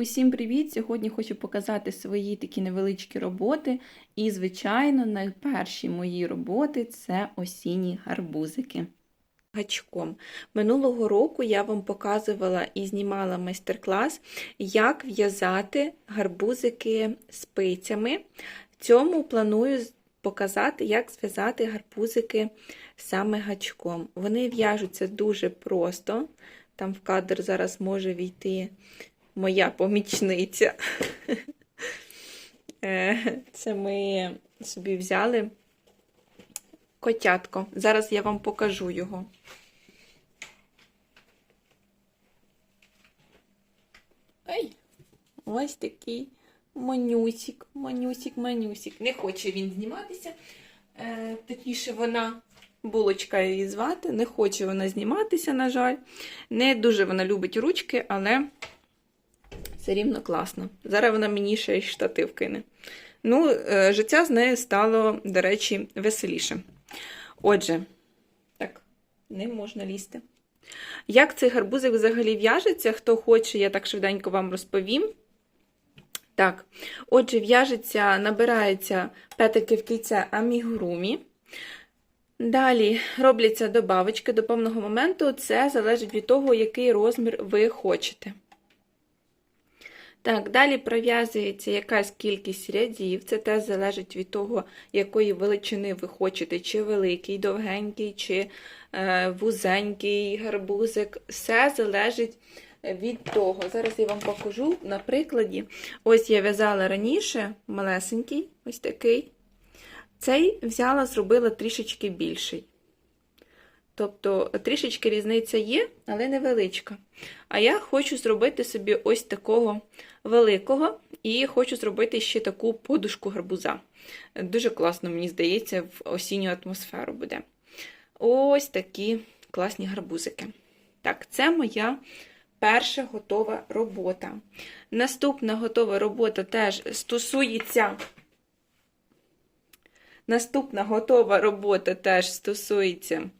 Усім привіт! Сьогодні хочу показати свої такі невеличкі роботи. І, звичайно, найперші мої роботи це осінні гарбузики. Гачком. Минулого року я вам показувала і знімала майстер-клас, як в'язати гарбузики спицями. В цьому планую показати, як зв'язати гарбузики саме гачком. Вони в'яжуться дуже просто. Там в кадр зараз може війти моя помічниця. Це ми собі взяли котятко. Зараз я вам покажу його. Ой, ось такий манюсик, манюсик, манюсик. Не хоче він зніматися. Е, Точніше, вона, булочка її звати, не хоче вона зніматися, на жаль. Не дуже вона любить ручки, але все рівно класно. Зараз вона мені ще й штатив кине. Ну, е, життя з нею стало, до речі, веселіше. Отже, так, не можна лізти. Як цей гарбузик взагалі в'яжеться? Хто хоче, я так швиденько вам розповім. Так, отже, в'яжеться, набирається петельки в кільце амігурумі. Далі робляться добавочки до певного моменту. Це залежить від того, який розмір ви хочете. Так, далі пров'язується якась кількість рядів. Це теж залежить від того, якої величини ви хочете, чи великий, довгенький, чи е, вузенький гарбузик. Все залежить від того. Зараз я вам покажу на прикладі. Ось я в'язала раніше малесенький, ось такий. Цей взяла, зробила трішечки більший. Тобто трішечки різниця є, але невеличка. А я хочу зробити собі ось такого великого і хочу зробити ще таку подушку гарбуза. Дуже класно, мені здається, в осінню атмосферу буде. Ось такі класні гарбузики. Так, це моя перша готова робота. Наступна готова робота теж стосується. Наступна готова робота теж стосується,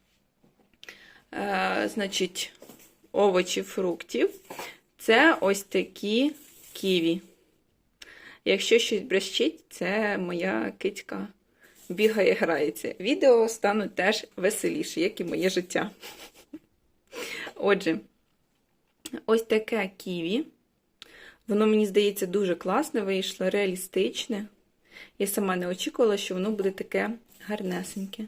е, значить, овочів, фруктів. Це ось такі ківі. Якщо щось брещить, це моя кицька бігає, грається. Відео стануть теж веселіше, як і моє життя. Отже, ось таке ківі. Воно, мені здається, дуже класне вийшло, реалістичне. Я сама не очікувала, що воно буде таке гарнесеньке.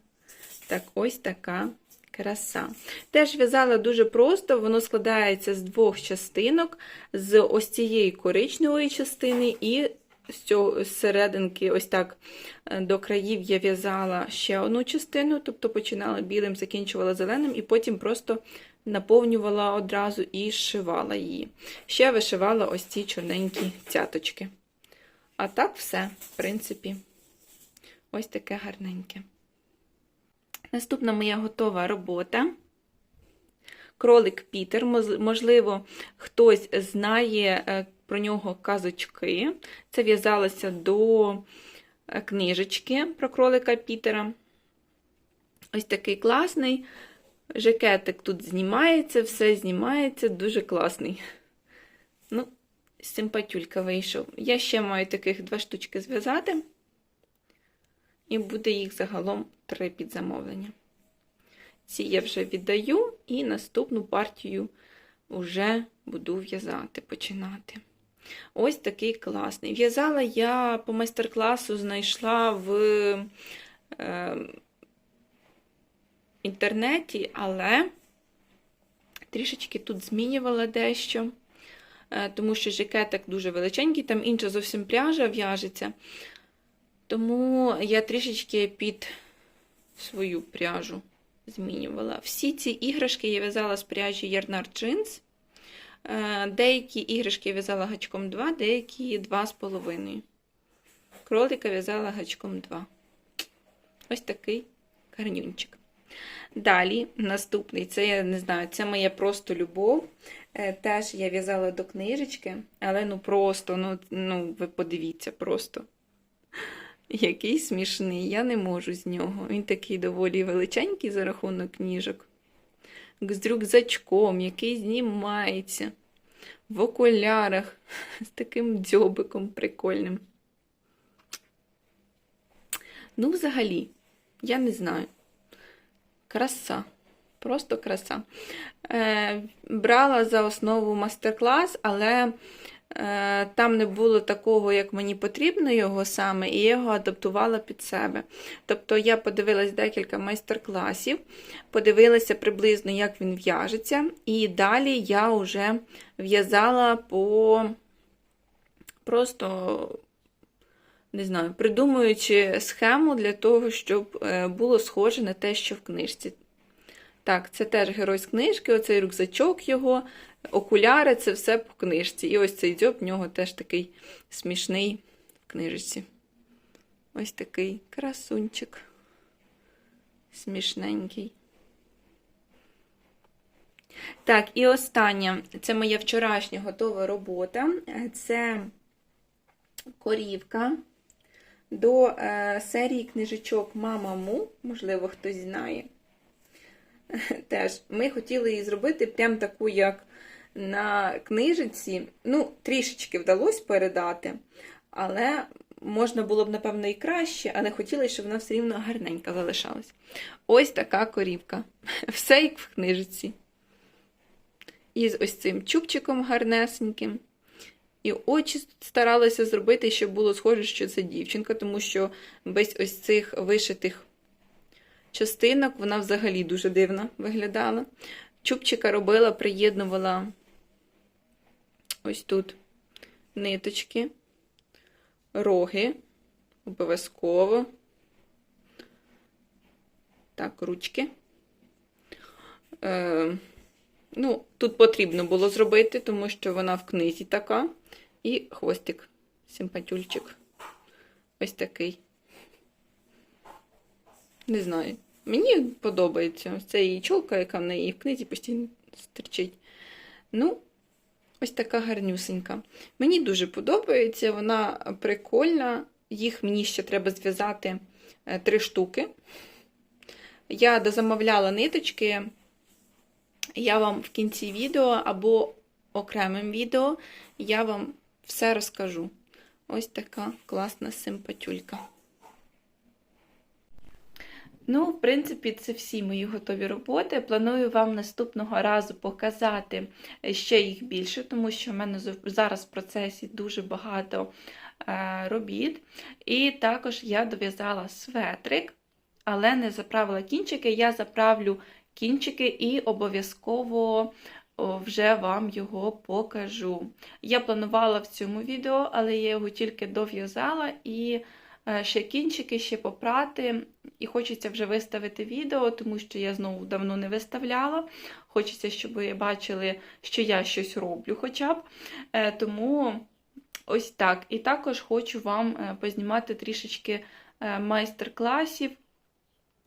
Так, ось така краса. Теж в'язала дуже просто, воно складається з двох частинок, з ось цієї коричневої частини, і з серединки, ось так до країв я в'язала ще одну частину, тобто починала білим, закінчувала зеленим, і потім просто наповнювала одразу і зшивала її. Ще вишивала ось ці чорненькі цяточки. А так все, в принципі, ось таке гарненьке. Наступна моя готова робота. Кролик Пітер. Можливо, хтось знає про нього казочки. Це в'язалося до книжечки про кролика Пітера. Ось такий класний. Жакетик тут знімається, все знімається, дуже класний. Ну, симпатюлька вийшов. Я ще маю таких два штучки зв'язати, і буде їх загалом три під замовлення. Ці я вже віддаю, і наступну партію вже буду в'язати, починати. Ось такий класний. В'язала я по майстер-класу знайшла в е, інтернеті, але трішечки тут змінювала дещо. Тому що жакетик дуже величенький, там інша зовсім пряжа в'яжеться. Тому я трішечки під свою пряжу змінювала. Всі ці іграшки я в'язала з пряжі Ярнар Jeans. Деякі іграшки я в'язала гачком 2, деякі 2,5. Кролика в'язала гачком 2. Ось такий гарнюнчик. Далі, наступний, це я не знаю, це моя просто любов. Теж я в'язала до книжечки, але ну просто, ну, ну ви подивіться, просто. Який смішний, я не можу з нього. Він такий доволі величенький за рахунок кніжок. З рюкзачком, який знімається. в окулярах з таким дзьобиком прикольним. Ну, взагалі, я не знаю. Краса. Просто краса. Е, брала за основу мастер-клас, але там не було такого, як мені потрібно його саме, і я його адаптувала під себе. Тобто я подивилась декілька майстер-класів, подивилася приблизно, як він в'яжеться, і далі я вже в'язала по просто. Не знаю, придумуючи схему для того, щоб е, було схоже на те, що в книжці. Так, це теж герой з книжки, оцей рюкзачок його, окуляри це все по книжці. І ось цей дзьоб в нього теж такий смішний в книжці. Ось такий красунчик. Смішненький. Так, і останнє це моя вчорашня готова робота. Це корівка до е, серії книжечок Мама Му, можливо, хтось знає. Теж ми хотіли її зробити прям таку, як на книжиці. Ну, трішечки вдалося передати, але можна було б, напевно, і краще, але хотіли, щоб вона все рівно гарненька залишалась. Ось така корівка. Все як в книжиці. І з ось цим чубчиком гарнесеньким. І очі старалася зробити, щоб було схоже, що це дівчинка, тому що без ось цих вишитих частинок вона взагалі дуже дивно виглядала. Чубчика робила, приєднувала ось тут ниточки, роги, обов'язково. Так, ручки. Е, ну, тут потрібно було зробити, тому що вона в книзі така. І хвостик, симпатюльчик. Ось такий. Не знаю. Мені подобається. Ось це її чолка, яка в неї в книзі постійно стерчить. Ну, ось така гарнюсенька. Мені дуже подобається, вона прикольна. Їх мені ще треба зв'язати е, три штуки. Я дозамовляла ниточки. Я вам в кінці відео або окремим відео я вам все розкажу. Ось така класна симпатюлька. Ну, в принципі, це всі мої готові роботи. Планую вам наступного разу показати ще їх більше, тому що в мене зараз в процесі дуже багато е, робіт. І також я дов'язала светрик, але не заправила кінчики. Я заправлю кінчики і обов'язково вже вам його покажу. Я планувала в цьому відео, але я його тільки дов'язала і е, ще кінчики, ще попрати. І хочеться вже виставити відео, тому що я знову давно не виставляла. Хочеться, щоб ви бачили, що я щось роблю хоча б. Е, тому ось так. І також хочу вам е, познімати трішечки майстер-класів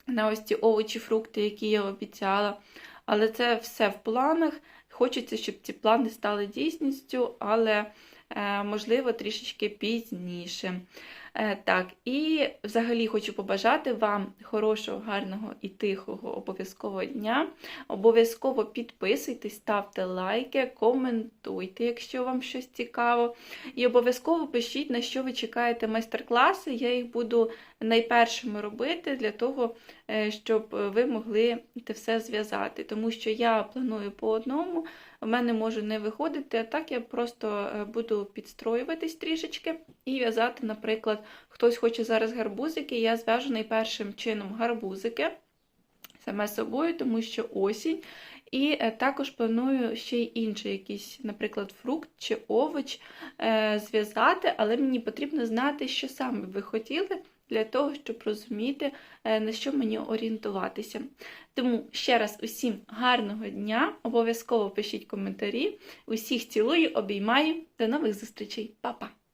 на ось ці овочі, фрукти, які я обіцяла. Але це все в планах. Хочеться, щоб ці плани стали дійсністю, але, е, можливо, трішечки пізніше. Е, так, і взагалі хочу побажати вам хорошого, гарного і тихого обов'язкового дня. Обов'язково підписуйтесь, ставте лайки, коментуйте, якщо вам щось цікаво. І обов'язково пишіть, на що ви чекаєте майстер-класи. Я їх буду найпершими робити для того, е, щоб ви могли це все зв'язати. Тому що я планую по одному, в мене може не виходити, а так я просто е, буду підстроюватись трішечки і в'язати, наприклад, хтось хоче зараз гарбузики, я зв'яжу найпершим чином гарбузики саме собою, тому що осінь. І е, також планую ще й інший якийсь, наприклад, фрукт чи овоч е, зв'язати, але мені потрібно знати, що саме ви хотіли для того, щоб розуміти, е, на що мені орієнтуватися. Тому ще раз усім гарного дня, обов'язково пишіть коментарі. Усіх цілую, обіймаю. До нових зустрічей, Па-па!